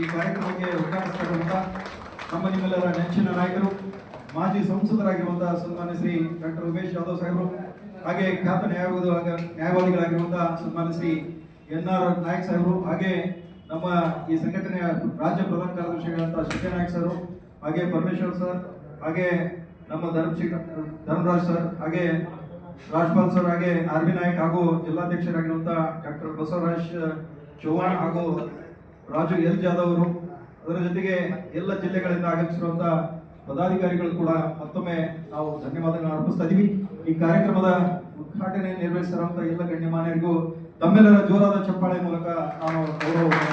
ಈ ಕಾರ್ಯಕ್ರಮಕ್ಕೆ ಉದ್ಘಾಟಿಸ್ತಕ್ಕಂಥ ನಮ್ಮ ನಿಮ್ಮೆಲ್ಲರ ನೆಚ್ಚಿನ ನಾಯಕರು, ಮಾಜಿ ಸಂಸದರಾಗಿರುವಂತಹ ಸನ್ಮಾನ್ಯ ಶ್ರೀ ಡಾಕ್ಟರ್ ಉಮೇಶ್ ಯಾದವ್ ಸಾಹೇಬರು, ಹಾಗೆ ಖ್ಯಾತ ನ್ಯಾಯವಾದ ನ್ಯಾಯವಾದಿಗಳಾಗಿರುವಂತಹ ಸನ್ಮಾನ್ಯ ಶ್ರೀ ಎನ್ ಆರ್ ನಾಯಕ್ ಸಾಹೇಬರು, ಹಾಗೆ ನಮ್ಮ ಈ ಸಂಘಟನೆಯ ರಾಜ್ಯ ಪ್ರಧಾನ ಕಾರ್ಯದರ್ಶಿಗಳಾದಂತಹ ಶಿಕ್ಷಣ ನಾಯಕ್ ಸರ್ ಹಾಗೆ ಪರಮೇಶ್ವರ್ ಸರ್, ಹಾಗೆ ನಮ್ಮ ಧರ್ಮಶೇಖರ್ ಧರ್ಮರಾಜ್ ಸರ್, ಹಾಗೆ ರಾಜ್ಪಾಲ್ ಸರ್, ಹಾಗೆ ಆರ್ ಬಿ ನಾಯಕ್ ಹಾಗೂ ಜಿಲ್ಲಾಧ್ಯಕ್ಷರಾಗಿರುವಂತಹ ಡಾಕ್ಟರ್ ಬಸವರಾಜ್ ಚೌಹಾಣ್ ಹಾಗೂ ರಾಜು ಎಲ್ ಜಾಧವ್ ಅವರು ಅದರ ಜೊತೆಗೆ ಎಲ್ಲ ಜಿಲ್ಲೆಗಳಿಂದ ಆಗಮಿಸಿರುವಂತಹ ಪದಾಧಿಕಾರಿಗಳು ಕೂಡ ಮತ್ತೊಮ್ಮೆ ನಾವು ಧನ್ಯವಾದಗಳನ್ನು ಅರ್ಪಿಸ್ತಾ ಇದೀವಿ. ಈ ಕಾರ್ಯಕ್ರಮದ ಉದ್ಘಾಟನೆ ನಿರ್ವಹಿಸಿರುವಂತಹ ಎಲ್ಲ ಗಣ್ಯಮಾನ್ಯರಿಗೂ ತಮ್ಮೆಲ್ಲರ ಜೋರಾದ ಚಪ್ಪಾಳೆ ಮೂಲಕ ನಾನು ಗೌರವವನ್ನು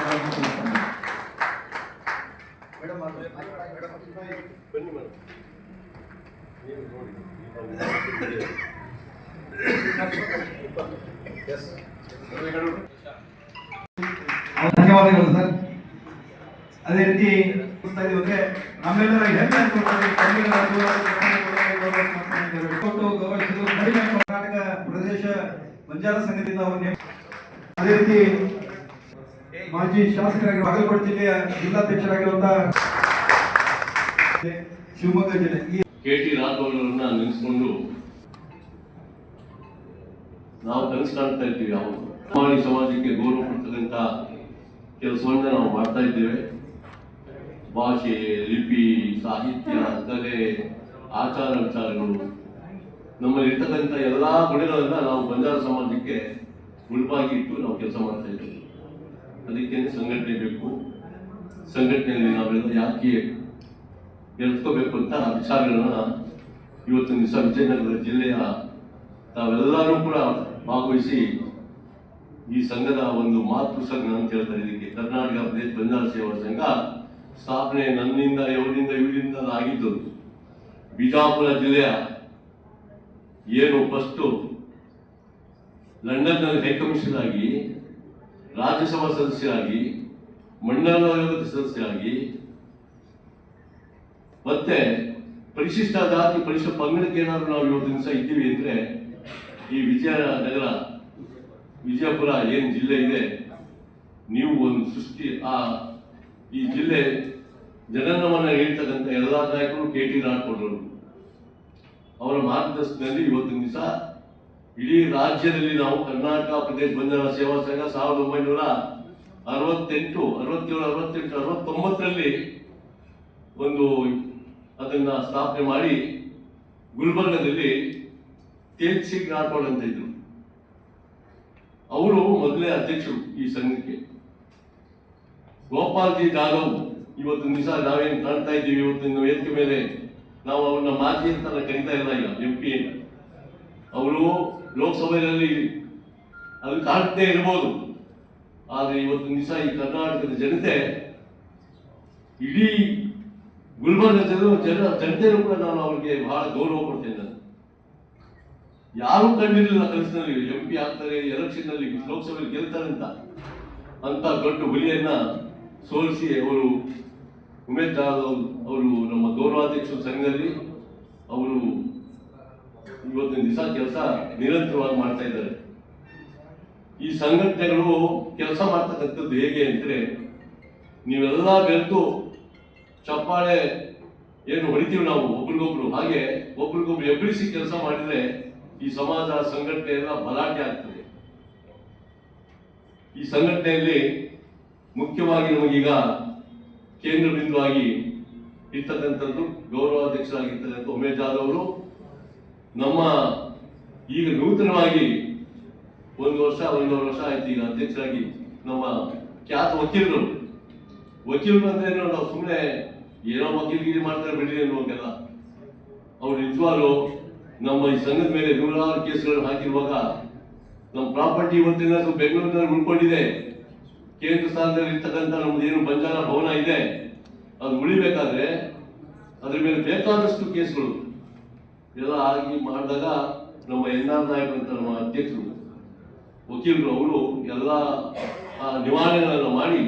ಎಸ್ ಮೇಡಮ್, ಧನ್ಯವಾದಗಳು ಸರ್. ಅದೇ ರೀತಿ ಗೊತ್ತಾ ಇದೀವಿ ಅಂದ್ರೆ ಕರ್ನಾಟಕ ಪ್ರದೇಶ ಬಂಜಾರ ಸಂಘದಿಂದ ಅವರನ್ನು ಅದೇ ರೀತಿ ಮಾಜಿ ಶಾಸಕರಾಗಿ ಬಾಗಲಕೋಟೆ ಜಿಲ್ಲೆಯ ಜಿಲ್ಲಾಧ್ಯಕ್ಷರಾಗಿರುವಂತಹ ಶಿವಮೊಗ್ಗ ಜಿಲ್ಲೆ. ಕೆ ಟಿ ರಾಘವ್ ಅವರನ್ನ ನೆನೆಸ್ಕೊಂಡು ನಾವು ಕನಸು ಕಾಣ್ತಾ ಇದ್ದೀವಿ ಅವರು ಸಮಾಜ ಸಮಾಜಕ್ಕೆ ಗೌರವ ಕೊಡ್ತಕ್ಕಂಥ ಕೆಲಸವನ್ನ ನಾವು ಮಾಡ್ತಾ ಇದ್ದೇವೆ. ಭಾಷೆ, ಲಿಪಿ, ಸಾಹಿತ್ಯ, ಕಲೆ, ಆಚಾರ ವಿಚಾರಗಳು. ನಮ್ಮಲ್ಲಿ ಇರ್ತಕ್ಕಂಥ ಎಲ್ಲಾ ಗುಣಗಳನ್ನ ನಾವು ಬಂಜಾರ ಸಮಾಜಕ್ಕೆ ಮುಳುಪಾಗಿ ಇಟ್ಟು ನಾವು ಕೆಲಸ ಮಾಡ್ತಾ ಇದ್ದೇವೆ. ಅದಕ್ಕೆ ಸಂಘಟನೆ ಬೇಕು. ಸಂಘಟನೆಯಲ್ಲಿ ನಾವೆಲ್ಲ ಯಾಕೆ ಎಳ್ಸ್ಕೋಬೇಕು ಅಂತ ವಿಚಾರಗಳನ್ನ ಇವತ್ತಿನ ದಿವಸ ವಿಜಯನಗರ ಜಿಲ್ಲೆಯ ತಾವೆಲ್ಲರೂ ಕೂಡ ಭಾಗವಹಿಸಿ ಈ ಸಂಘದ ಒಂದು ಮಾತೃ ಸಂಘ ಅಂತ ಹೇಳ್ತಾರೆ ಇದಕ್ಕೆ. ಕರ್ನಾಟಕ ಪ್ರದೇಶ ಬಂಜಾರ ಸೇವಾ ಸಂಘ ಸ್ಥಾಪನೆ ನನ್ನಿಂದ ಇವರಿಂದ ಇವರಿಂದ ಆಗಿದ್ದು, ಬಿಜಾಪುರ ಜಿಲ್ಲೆಯ ಏನು ಫಸ್ಟು ಲಂಡನ್ನಲ್ಲಿ ಹೈಕಮಿಷನ್ ಆಗಿ, ರಾಜ್ಯಸಭಾ ಸದಸ್ಯರಾಗಿ ಮಂಡಲ ಸದಸ್ಯರಾಗಿ ಮತ್ತೆ ಪರಿಶಿಷ್ಟ ಜಾತಿ ಪರಿಶಿಷ್ಟ ಪಂಗಡಕ್ಕೆ ಏನಾದ್ರು ನಾವು ಇವತ್ತು ದಿವಸ ಇದ್ದೀವಿ ಅಂದ್ರೆ ಈ ವಿಜಯನಗರ ವಿಜಯಪುರ ಏನ್ ಜಿಲ್ಲೆ ಇದೆ, ನೀವು ಒಂದು ಸೃಷ್ಟಿ, ಆ, ಈ ಜಿಲ್ಲೆ ಜನನವನ್ನ ಹೇಳ್ತಕ್ಕಂಥ ಎಲ್ಲಾ ನಾಯಕರು ಕೆ ಟಿ ರಾಠೋಡರು ಅವರ ಮಾರ್ಗದರ್ಶನದಲ್ಲಿ ಇವತ್ತಿನ ದಿವಸ ಇಡೀ ರಾಜ್ಯದಲ್ಲಿ ನಾವು ಕರ್ನಾಟಕ, ಪ್ರದೇಶ, ಬಂಜಾರ ಸೇವಾ ಸಂಘ ಸಾವಿರದ ಒಂಬೈನೂರ ಅರವತ್ತೆಂಟು, ಅರವತ್ತೇಳು, ಅರವತ್ತೆಂಟು, ಅರವತ್ತೊಂಬತ್ತರಲ್ಲಿ ಒಂದು ಅದನ್ನ ಸ್ಥಾಪನೆ ಮಾಡಿ ಗುಲ್ಬರ್ಗದಲ್ಲಿ ತೇಜ್ ಸಿಂಗ್ ರಾಠೋಡ್ ಅಂತ ಇದ್ರು. ಅವರು ಮೊದಲೇ ಅಧ್ಯಕ್ಷರು ಈ ಸಂಘಕ್ಕೆ. ಗೋಪಾಲ್ ಜಿ ಜಾಧವ್, ಇವತ್ತು ನಿಜ ನಾವೇನು ಕಾಣ್ತಾ ಇದ್ದೀವಿ ಇವತ್ತಿನ ವೇದಿಕೆ ಮೇಲೆ ನಾವು ಅವ್ರನ್ನ ಮಾಜಿ ಅಂತ ಕರಿತಾ ಇಲ್ಲ ಈಗ ಎಂ ಪಿ ಅವರು ಲೋಕಸಭೆಯಲ್ಲಿ ಅದು ಕಾಣ್ತೇ ಇರ್ಬೋದು. ಆದರೆ ಇವತ್ತು ನಿಜ ಈ ಕರ್ನಾಟಕದ ಜನತೆ ಇಡೀ ಗುಲ್ಬರ್ಗ ಜನ ಜನ ಜನತೆಯೂ ಕೂಡ ನಾನು ಅವ್ರಿಗೆ ಬಹಳ ಗೌರವ ಕೊಡ್ತೇನೆ ಯಾರು ಕಂಡಿರಲಿಲ್ಲ ಕನಸಿನಲ್ಲಿ. ಎಂ ಪಿ ಆಗ್ತಾರೆ ಎಲೆಕ್ಷನ್ನಲ್ಲಿ, ಲೋಕಸಭೆಯಲ್ಲಿ ಗೆಲ್ತಾರೆ ಅಂತ. ಅಂತ ದೊಡ್ಡ ಹುಲಿಯನ್ನ ಸೋಲಿಸಿ ಅವರು ಉಮೇಶ್ ಜಾಧವ್ ಅವರು ನಮ್ಮ ಗೌರವಾಧ್ಯಕ್ಷ ಸಂಘದಲ್ಲಿ ಅವರು ಇವತ್ತಿನ ದಿವಸ ಕೆಲಸ ನಿರಂತರವಾಗಿ ಮಾಡ್ತಾ ಇದ್ದಾರೆ. ಈ ಸಂಘಟನೆಗಳು ಕೆಲಸ ಮಾಡ್ತಕ್ಕಂಥದ್ದು ಹೇಗೆ ಅಂದರೆ, ನೀವೆಲ್ಲ ಬೆರೆತು ಚಪ್ಪಾಳೆ ಏನು ಹೊಡಿತೀವಿ ನಾವು ಒಬ್ರಿಗೊಬ್ರು. ಹಾಗೆ ಒಬ್ರಿಗೊಬ್ರು ಎಬ್ಬರಿಸಿ ಕೆಲಸ ಮಾಡಿದ್ರೆ ಈ ಸಮಾಜ ಸಂಘಟನೆ ಎಲ್ಲ ಬಲಾಟೆ ಆಗ್ತದೆ. ಈ ಸಂಘಟನೆಯಲ್ಲಿ ಮುಖ್ಯವಾಗಿ ನಮಗೀಗ ಕೇಂದ್ರ ಬಿಂದುವಾಗಿ ಇರ್ತಕ್ಕಂಥದ್ದು ಗೌರವಾಧ್ಯಕ್ಷರಾಗಿರ್ತಕ್ಕಂಥ ಉಮೇಶ್ ಜಾಧವ್ ಅವರು ನಮ್ಮ ಈಗ ನೂತನವಾಗಿ ಒಂದು ವರ್ಷ, ಒಂದೂವರೆ ವರ್ಷ ಆಯ್ತು ಈಗ ಅಧ್ಯಕ್ಷರಾಗಿ ನಮ್ಮ ಖ್ಯಾತ ವಕೀಲರು. ವಕೀಲರು ಅಂದ್ರೆ ನಾವು ಸುಮ್ಮನೆ ಏನೋ ವಕೀಲಗಿರಿ ಮಾಡ್ತಾರೆ ಬಿಡಿ ಅನ್ನೋಕೆಲ್ಲ ಅವ್ರು ನಿಜವಾಗ್ಲು ನಮ್ಮ ಈ ಸಂಘದ ಮೇಲೆ ನೂರಾರು ಕೇಸ್ಗಳನ್ನು ಹಾಕಿರುವಾಗ ನಮ್ಮ ಪ್ರಾಪರ್ಟಿ ಇವತ್ತಿನ ಬೆಂಗಳೂರಿನಲ್ಲಿ ಉಳ್ಕೊಂಡಿದೆ. ಕೇಂದ್ರ ಸ್ಥಾನದಲ್ಲಿ ಇರ್ತಕ್ಕಂಥ ಏನು ಬಂಜಾರ ಭವನ ಇದೆ, ಅದು ಉಳಿಬೇಕಾದ್ರೆ ಅದ್ರ ಮೇಲೆ ಬೇಕಾದಷ್ಟು ಕೇಸ್ಗಳು. ಎಲ್ಲ ಆಗಿ ಮಾಡಿದಾಗ ನಮ್ಮ ಎನ್ ಆರ್ ನಾಯಕ್ ಅಂತ ನಮ್ಮ ಅಧ್ಯಕ್ಷರು, ವಕೀಲರು ಅವರು ಎಲ್ಲ ನಿವಾರಣೆಗಳನ್ನು ಮಾಡಿ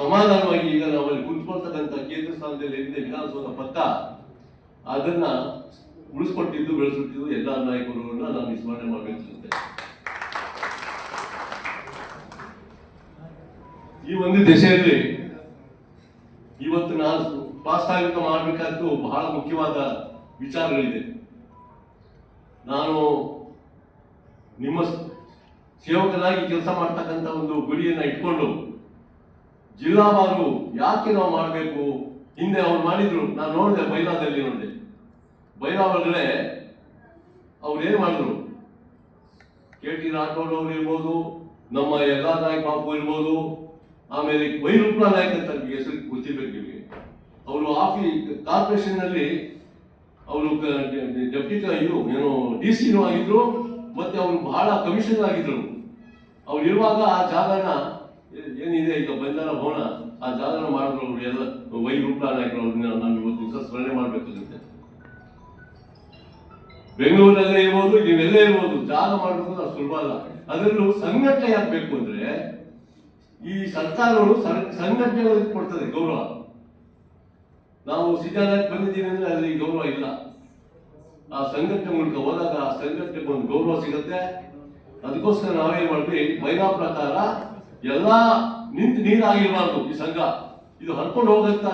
ಸಮಾಧಾನವಾಗಿ ಈಗ ನಾವಲ್ಲಿ ಕುಂತ್ಕೊಳ್ತಕ್ಕಂಥ ಕೇಂದ್ರ ಸ್ಥಾನದಲ್ಲಿ ಏನಿದೆ, ವಿಧಾನಸೌಧ ಪಕ್ಕ, ಅದನ್ನ ಉಳಿಸ್ಕೊಟ್ಟಿದ್ದು ಬೆಳೆಸುತ್ತಿದ್ದು ಎಲ್ಲ ನಾಯಕರನ್ನ ನಾನು ಸ್ಮರಣೆ ಮಾಡಬೇಕಂತೆ ಈ ಒಂದು ದಿಶೆಯಲ್ಲಿ ಇವತ್ತು ನಾನು ಪಾಸ್ ಆಗಿದ್ದು ಮಾಡಬೇಕಾದ್ದು ಬಹಳ ಮುಖ್ಯವಾದ ವಿಚಾರಗಳಿದೆ. ನಾನು ನಿಮ್ಮ ಸೇವಕರಾಗಿ ಕೆಲಸ ಮಾಡ್ತಕ್ಕಂಥ ಒಂದು ಗುರಿಯನ್ನ ಇಟ್ಕೊಂಡು ಜಿಲ್ಲಾವಾರು ಯಾಕೆ ನಾವು ಮಾಡಬೇಕು? ಹಿಂದೆ ಅವ್ರು ಮಾಡಿದ್ರು, ನಾನು ನೋಡಿದೆ ಬೈಲಾದಲ್ಲಿ ನೋಡಿದೆ. ಬೈಲಾ ಅವ್ರೇನು ಮಾಡಿದ್ರು? ಕೆ ಟಿ ರಾಠೋಡ್ ಅವರು ಇರ್ಬೋದು, ನಮ್ಮ ಎಲ್ಲಾ ನಾಯಕ್ ಬಾಬು ಇರ್ಬೋದು, ಆಮೇಲೆ ವೈರೂಪ ನಾಯಕ್ ಅಂತ ಹೆಸರು ಗೊತ್ತಿರ್ಬೇಕು ನಿಮಗೆ. ಅವರು ಆಫಿ ಕಾರ್ಪೊರೇಷನ್ನಲ್ಲಿ ಅವರು ಡೆಪ್ಟಿ ಇದು ಏನು ಡಿ ಸಿ ಆಗಿದ್ರು, ಮತ್ತೆ ಅವರು ಬಹಳ ಕಮಿಷನ್ ಆಗಿದ್ರು. ಅವ್ರು ಇರುವಾಗ ಆ ಜಾಗನ ಏನಿದೆ ಈಗ ಬಂಧನ ಭವನ, ಆ ಜಾಗನ ಮಾಡಿದ್ರು ಅವರು ಎಲ್ಲ ವೈರೂಪ ನಾಯಕರು ಅವ್ರನ್ನ ನಾವು ಇವತ್ತು ದಿವಸ ಸ್ಮರಣೆ ಮಾಡ್ಬೇಕಾಗುತ್ತೆ ಬೆಂಗಳೂರಲ್ಲೇ ಇರ್ಬೋದು, ನೀವೆಲ್ಲೇ ಇರ್ಬೋದು, ಜಾಗ ಮಾಡಬೇಕು ಅಷ್ಟು ಸುಲಭ ಅಲ್ಲ. ಅದರಲ್ಲೂ ಸಂಘಟನೆ ಆಗಬೇಕು ಅಂದ್ರೆ, ಈ ಸರ್ಕಾರಗಳು ಸಂಘಟನೆ ಕೊಡ್ತದೆ ಗೌರವ. ನಾವು ಸಿದ್ಧಾರ್ಥ ಬಂದಿದ್ದೀವಿ ಅಂದ್ರೆ ಅಲ್ಲಿ ಗೌರವ ಇಲ್ಲ. ಆ ಸಂಘಟನೆ ಮೂಲಕ ಹೋದಾಗ ಆ ಸಂಘಟನೆಗೆ ಒಂದು ಗೌರವ ಸಿಗುತ್ತೆ. ಅದಕ್ಕೋಸ್ಕರ ನಾವೇನ್ ಮಾಡ್ತೀವಿ, ಮೈನಾ ಪ್ರಕಾರ ಎಲ್ಲಾ ನಿಂತು ನೀರಾಗಿರ್ಬಾರ್ದು ಈ ಸಂಘ. ಇದು ಹರ್ಕೊಂಡು ಹೋಗಂತ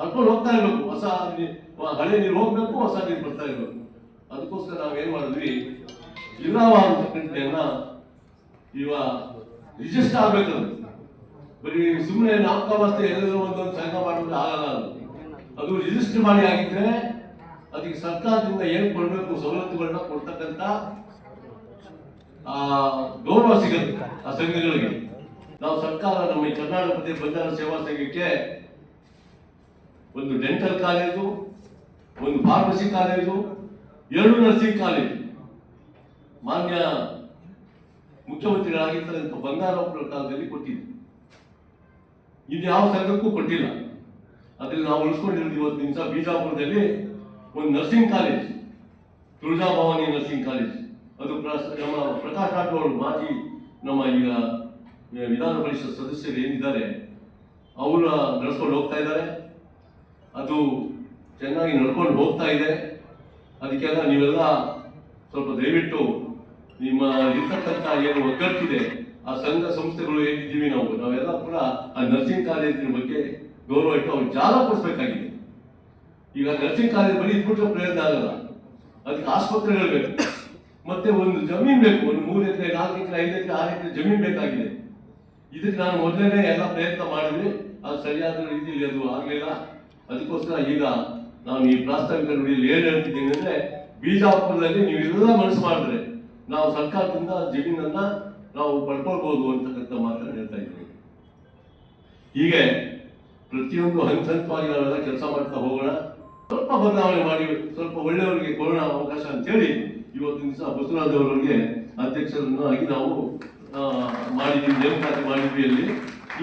ಹರ್ಕೊಂಡು ಹೋಗ್ತಾ ಇರ್ಬೇಕು. ಹೊಸ ಹಳೆ ನೀರು ಹೋಗ್ಬೇಕು, ಹೊಸ ನೀರು ಬರ್ತಾ ಇರ್ಬೇಕು. ಅದಕ್ಕೋಸ್ಕರ ನಾವೇನ್ ಮಾಡಿದ್ವಿ ಜಿಲ್ಲಾವಾರು ಅಂತಕ್ಕಂಥ ಇವ ರಿಜಿಸ್ಟರ್ ಆಗ್ಬೇಕು. ಬರೀ ಸುಮ್ಮನೆ ನಾಮಕಾವಸ್ಥೆ ಎಲ್ಲರೂ ಒಂದೊಂದು ಸಂಘ ಮಾಡಿದ್ರೆ ಆಗಲ್ಲ ಅದು ರಿಜಿಸ್ಟರ್ ಮಾಡಿ ಆಗಿದ್ರೆ ಅದಕ್ಕೆ ಸರ್ಕಾರದಿಂದ ಏನು ಕೊಡಬೇಕು, ಸವಲತ್ತುಗಳನ್ನ ಕೊಡ್ತಕ್ಕಂತ ಆ, ಗೌರವ ಸಿಗುತ್ತೆ ಆ ಸಂಘಗಳಿಗೆ ನಾವು ಸರ್ಕಾರ ನಮ್ಮ ಈ ಕರ್ನಾಟಕ ಪ್ರದೇಶ ಬಂಜಾರ ಸೇವಾ ಸಂಘಕ್ಕೆ ಒಂದು ಡೆಂಟಲ್ ಕಾಲೇಜು, ಒಂದು ಫಾರ್ಮಸಿ ಕಾಲೇಜು ಎರಡು ನರ್ಸಿಂಗ್ ಕಾಲೇಜ್ ಮಾನ್ಯ ಮುಖ್ಯಮಂತ್ರಿಗಳಾಗಿರ್ತಕ್ಕಂಥ ಬಂಗಾರಪ್ಪರ ಕಾಲದಲ್ಲಿ ಕೊಟ್ಟಿದ್ದೆ. ಇದು ಯಾವ ಸಂಘಕ್ಕೂ ಕೊಟ್ಟಿಲ್ಲ. ಅದ್ರಲ್ಲಿ ನಾವು ಉಳಿಸ್ಕೊಂಡಿರೋದು ಇವತ್ತು ನಿಮಿಷ ಬಿಜಾಪುರದಲ್ಲಿ ಒಂದು nursing college Tulaja Bhavani nursing college ಅದು ನಮ್ಮ ಪ್ರಕಾಶ್ ರಾಠೋಡ್ ಮಾಜಿ ನಮ್ಮ ಈಗ ವಿಧಾನ ಪರಿಷತ್ ಸದಸ್ಯರು ಏನಿದ್ದಾರೆ, ಅವರ ನಡ್ಸ್ಕೊಂಡು ಹೋಗ್ತಾ ಇದ್ದಾರೆ. ಅದು ಚೆನ್ನಾಗಿ ನಡ್ಕೊಂಡು ಹೋಗ್ತಾ ಇದೆ. ಅದಕ್ಕೆಲ್ಲ ನೀವೆಲ್ಲ ಸ್ವಲ್ಪ ದಯವಿಟ್ಟು ನಿಮ್ಮ ಇರ್ತಕ್ಕಂಥ ಏನು ಒಗ್ಗಟ್ಟಿದೆ, ಆ ಸಂಘ ಸಂಸ್ಥೆಗಳು ಏನಿದ್ದೀವಿ ನಾವು, ನಾವೆಲ್ಲ ಕೂಡ ಆ ನರ್ಸಿಂಗ್ ಕಾಲೇಜಿನ ಬಗ್ಗೆ ಗೌರವ ಇಟ್ಟು ಅವ್ರಿಗೆ ಜಾಲ ಕೊಡಿಸ್ಬೇಕಾಗಿದೆ. ಈಗ ನರ್ಸಿಂಗ್ ಕಾಲೇಜ್ ಬರೀ ಇದ್ಬಿಟ್ರೆ ಪ್ರಯೋಜನ ಆಗಲ್ಲ. ಅದಕ್ಕೆ ಆಸ್ಪತ್ರೆಗಳು ಬೇಕು. ಮತ್ತೆ ಒಂದು ಜಮೀನು ಬೇಕು, ಒಂದು ಮೂರು ಎಕರೆ, ನಾಲ್ಕು ಎಕರೆ, ಐದು ಎಕರೆ, ಆರು ಎಕರೆ ಜಮೀನು ಬೇಕಾಗಿದೆ. ಇದಕ್ಕೆ ನಾನು ಮೊದಲನೇ ಎಲ್ಲ ಪ್ರಯತ್ನ ಮಾಡಿದ್ವಿ. ಅದು ಸರಿಯಾದ ರೀತಿಯಲ್ಲಿ ಅದು ಆಗಲಿಲ್ಲ. ಅದಕ್ಕೋಸ್ಕರ ಈಗ ನಾನು ಈ ಪ್ರಾಸ್ತಾವಿಕ ನುಡಿಯಲ್ಲಿ ಏನು ಹೇಳ್ತಿದ್ದೀನಿ ಅಂದ್ರೆ, ಬಿಜಾಪುರದಲ್ಲಿ ನೀವೆಲ್ಲ ಮನಸ್ಸು ಮಾಡಿದ್ರೆ ನಾವು ಸರ್ಕಾರದಿಂದ ಜಮೀನನ್ನ ನಾವು ಪಡ್ಕೊಳ್ಬಹುದು ಅಂತಕ್ಕಂಥ ಮಾತನ್ನು ಹೇಳ್ತಾ ಇದ್ದೀವಿ ಹೀಗೆ ಪ್ರತಿಯೊಂದು ಹಂತ ಹಂತವಾಗಿ ನಾವೆಲ್ಲ ಕೆಲಸ ಮಾಡ್ತಾ ಹೋಗೋಣ. ಸ್ವಲ್ಪ ಬದಲಾವಣೆ ಮಾಡಿ, ಸ್ವಲ್ಪ ಒಳ್ಳೆಯವರಿಗೆ ಕೊಡೋಣ ಅವಕಾಶ ಅಂತೇಳಿ ಇವತ್ತಿನ ದಿವಸ ಬಸವರಾಜ್ ಅವರವರಿಗೆ ಅಧ್ಯಕ್ಷರನ್ನು ಆಗಿ ನಾವು ಮಾಡಿದ್ವಿ ನೇಮಕಾತಿ ಮಾಡಿದ್ವಿ ಅಲ್ಲಿ.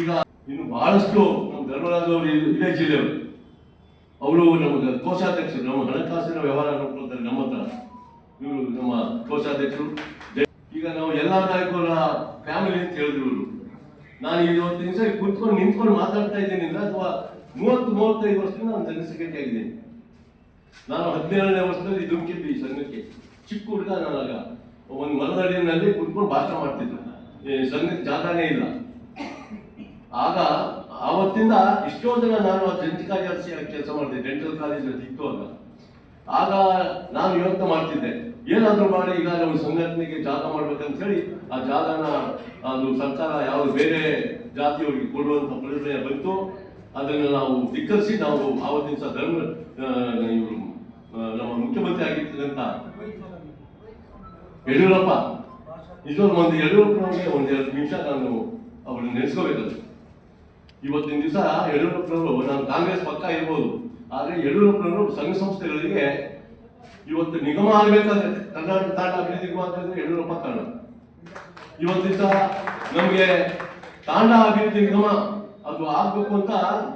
ಈಗ ಇನ್ನು ಬಹಳಷ್ಟು ನಮ್ಮ ಧರ್ಮರಾಜ್ ಅವರು ಇದೇ ಜಿಲ್ಲೆಯವರು ಅವರು ನಮಗೆ ಕೋಶಾಧ್ಯಕ್ಷರು, ನಮ್ಮ ಹಣಕಾಸಿನ ವ್ಯವಹಾರ ನೋಡ್ಕೊಳ್ತಾರೆ ನಮ್ಮ ಹತ್ರ. ಇವರು ನಮ್ಮ ಕೋಶಾಧ್ಯಕ್ಷರು. ಈಗ ನಾವು ಎಲ್ಲ ನಾಯಕರ ಫ್ಯಾಮಿಲಿ ಅಂತ ಹೇಳಿದ್ರು ಇವರು. ನಾನು ಇವತ್ತು ನಿಮಿಷ ಕುತ್ಕೊಂಡು ನಿಂತ್ಕೊಂಡು ಮಾತಾಡ್ತಾ ಇದ್ದೀನಿ ಇಲ್ಲ ಅಥವಾ ಮೂವತ್ತು, ಮೂವತ್ತೈದು ವರ್ಷದಿಂದ ನಾನು ಜನರಲ್ ಸೆಕ್ರೆಟರಿ ಆಗಿದ್ದೀನಿ. ನಾನು ಹದಿನೇಳನೇ ವರ್ಷದಲ್ಲಿ ಧುಮುಕಿದ್ದೆ ಈ ಸಂಘಕ್ಕೆ. ಚಿಕ್ಕ ಹುಡುಗ ನಾನಾಗ. ಒಂದು ಮರದಡಿನಲ್ಲಿ ಕುತ್ಕೊಂಡು ಭಾಷಣ ಮಾಡ್ತಿದ್ದೆ ಈ ಸಂಘಕ್ಕೆ ಜಾಗನೇ ಇಲ್ಲ. ಆಗ ಆವತ್ತಿಂದ ಎಷ್ಟೋ ಜನ ನಾನು ಜಂಟಿ ಕಾರ್ಯದರ್ಶಿ ಕೆಲಸ ಮಾಡಿದೆ ಡೆಂಟಲ್ ಕಾಲೇಜ್ ಇತ್ತು ಆಗ. ಆಗ ನಾನು ಯೋಚನೆ ಮಾಡ್ತಿದ್ದೆ, ಏನಾದ್ರೂ ಮಾಡಿ ಈಗ ನಮ್ಮ ಸಂಘಟನೆಗೆ ಜಾಗ ಮಾಡ್ಬೇಕಂತ ಹೇಳಿ ಆ ಜಾಗನ, ಅದು ಸರ್ಕಾರ ಯಾವ ಬೇರೆ ಜಾತಿಯವರಿಗೆ ಕೊಡುವಂತ ಪರಿಣಯ ಬಂತು. ಅದನ್ನು ನಾವು ಧಿಕ್ಕರಿಸಿ ನಾವು ಆವತ್ತಿನ ಸಹ ಧರ್ಮ ಇವರು ನಮ್ಮ ಮುಖ್ಯಮಂತ್ರಿ ಆಗಿರ್ತಕ್ಕಂಥ ಯಡಿಯೂರಪ್ಪ, ನಿಜವಾಗ್ಲೂ ಒಂದು ಯಡಿಯೂರಪ್ಪನವ್ರಿಗೆ ಒಂದು ಎರಡು ನಿಮಿಷ ನಾನು ಅವ್ರನ್ನ ನೆನೆಸ್ಕೋಬೇಕದು ಇವತ್ತಿನ ದಿವಸ ಯಡಿಯೂರಪ್ಪನವರು ನಾನು ಕಾಂಗ್ರೆಸ್ ಪಕ್ಕ ಇರ್ಬೋದು. ಆದರೆ ಯಡಿಯೂರಪ್ಪನವರು ಸಂಘ ಸಂಸ್ಥೆಗಳಿಗೆ ಇವತ್ತು ನಿಗಮ ಆಗಬೇಕಾದ್ರೆ ಕರ್ನಾಟಕ ತಾಂಡ ಅಭಿವೃದ್ಧಿ ನಿಗಮ ಆಗ್ತಂದ್ರೆ ಯಡಿಯೂರಪ್ಪ ಕಾರಣ ಇವತ್ತು ದಿವಸ ನಮಗೆ ತಾಂಡ ಅಭಿವೃದ್ಧಿ ನಿಗಮ ಅದು ಆಗ್ಬೇಕು ಅಂತ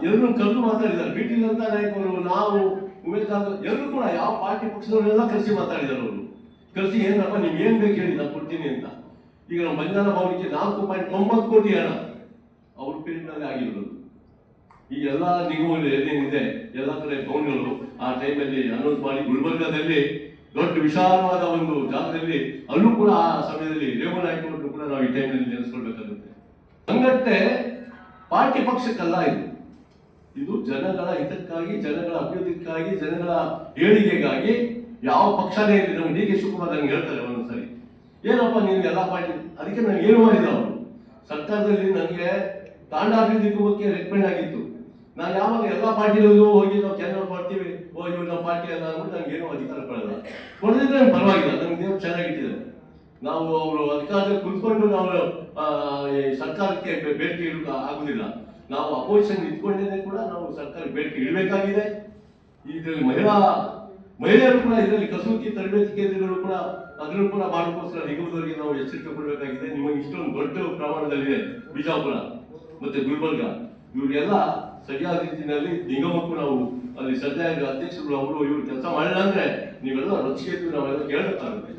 ಎಲ್ಲರೂ ಕಲ್ಲು ಮಾತಾಡಿದ್ದಾರೆ. ಬಿಟಿಲ್ ಅಂತ ನಾಯಕರು ನಾವು, ಉಮೇಶ್ ಎಲ್ಲರೂ ಕೂಡ ಯಾವ ಪಾರ್ಟಿ ಪಕ್ಷದವರೆಲ್ಲ ಕರೆಸಿ ಮಾತಾಡಿದ್ದಾರೆ ಅವರು. ಕರೆಸಿ ಏನಪ್ಪ ನೀವು ಏನ್ ಬೇಕು ಹೇಳಿ, ನಾನು ಕೊಡ್ತೀನಿ ಅಂತ. ಈಗ ನಮ್ಮ ಬಂಜಾರ ಭವನಕ್ಕೆ ನಾಲ್ಕು ಪಾಯಿಂಟ್ ಒಂಬತ್ತು ಕೋಟಿ ಹಣ. ಅವ್ರ ಪೀರಿಯಡ್ನಲ್ಲಿ ಆಗಿರೋದು. ಈ ಎಲ್ಲ ನಿಗಮಗಳು ಏನೇನಿದೆ ಎಲ್ಲ ಕಡೆ ಭವನಗಳು ಆ ಟೈಮಲ್ಲಿ ಅನೌನ್ಸ್ ಮಾಡಿ ಗುಲ್ಬರ್ಗಾದಲ್ಲಿ ದೊಡ್ಡ ವಿಶಾಲವಾದ ಒಂದು ಜಾಗದಲ್ಲಿ ಅಲ್ಲೂ ಕೂಡ ಆ ಸಮಯದಲ್ಲಿ ರೇವನಾಯ್ಕವನ್ನು ಕೂಡ ನಾವು ಈ ಟೈಮಲ್ಲಿ ನೆನೆಸ್ಕೊಳ್ಬೇಕಾಗುತ್ತೆ. ಸಂಘಟನೆ ಪಾರ್ಟಿ ಪಕ್ಷಕ್ಕಲ್ಲ ಇದು. ಇದು ಜನಗಳ ಹಿತಕ್ಕಾಗಿ, ಜನಗಳ ಅಭಿವೃದ್ಧಿಗಾಗಿ ಜನಗಳ ಏಳಿಗೆಗಾಗಿ ಯಾವ ಪಕ್ಷನೇ ಇರಲಿ ನಮ್ಗೆ ಡಿ ಕೆ ಶಿವಕುಮಾರ್ ನನಗೆ ಹೇಳ್ತಾರೆ ಒಂದೊಂದ್ಸರಿ. ಏನಪ್ಪ ನೀವು ಎಲ್ಲ ಪಾರ್ಟಿ, ಅದಕ್ಕೆ ನಾನು ಏನು ಮಾಡಿಲ್ಲ ಅವರು. ಸರ್ಕಾರದಲ್ಲಿ ನನಗೆ ತಾಂಡಾಭಿವೃದ್ಧಿ ಬಗ್ಗೆ ರೆಕಮೆಂಡ್ ಆಗಿತ್ತು. ನಾನು ಯಾವಾಗ ಎಲ್ಲ ಪಾರ್ಟಿಗಳಲ್ಲೂ ಹೋಗಿ ನಾವು ಕೆಲಸ ಮಾಡ್ತೀವಿ ಇವ್ರು ನಮ್ಮ ಪಾರ್ಟಿ ಅಲ್ಲ ಅಂದ್ಬಿಟ್ಟು ನನಗೆ ಏನೂ ಅಧಿಕಾರ ಕೊಡಲ್ಲ. ಕೊಡದಿದ್ರೆ ಪರವಾಗಿಲ್ಲ ನಮ್ಗೆ ದೇವ್ರು ಚೆನ್ನಾಗಿಟ್ಟಿದ್ದಾರೆ ನಾವು ಅವರು ಅಧಿಕಾರದಲ್ಲಿ ಕುತ್ಕೊಂಡು ನಾವು ಸರ್ಕಾರಕ್ಕೆ ಬೇಡಿಕೆ ಇಡೋಕೆ ಆಗುದಿಲ್ಲ. ನಾವು ಅಪೋಸಿಷನ್ ಇಟ್ಕೊಂಡಿದ್ರೆ ಕೂಡ ನಾವು ಸರ್ಕಾರ ಬೇಡಿಕೆ ಇಡಬೇಕಾಗಿದೆ. ಇದರಲ್ಲಿ ಮಹಿಳಾ, ಮಹಿಳೆಯರು ಕೂಡ ಇದರಲ್ಲಿ ಕಸೂತಿ ತರಬೇತಿ ಕೇಂದ್ರಗಳು ಕೂಡ ಅದನ್ನು ಕೂಡ ಮಾಡೋಕ್ಕೋಸ್ಕರ ನಿಗಮದವರಿಗೆ ನಾವು ಎಚ್ಚರಿಕೆ ಕೊಡಬೇಕಾಗಿದೆ. ನಿಮಗೆ ಇಷ್ಟೊಂದು ದೊಡ್ಡ ಪ್ರಮಾಣದಲ್ಲಿದೆ ಬಿಜಾಪುರ. ಮತ್ತೆ ಗುಲ್ಬರ್ಗ. ಇವರಿಗೆಲ್ಲ ಸರಿಯಾದ ರೀತಿಯಲ್ಲಿ ನಿಗಮಕ್ಕೂ ನಾವು ಅಲ್ಲಿ ಸದ್ಯ ಅಧ್ಯಕ್ಷರು ಅವರು ಇವ್ರು ಕೆಲಸ ಮಾಡಿಲ್ಲ ಅಂದ್ರೆ ನೀವೆಲ್ಲ ರೊಚ್ಚಿಗೆ ಎದ್ದು ನಾವೆಲ್ಲ ಕೇಳಬೇಕಾಗುತ್ತೆ.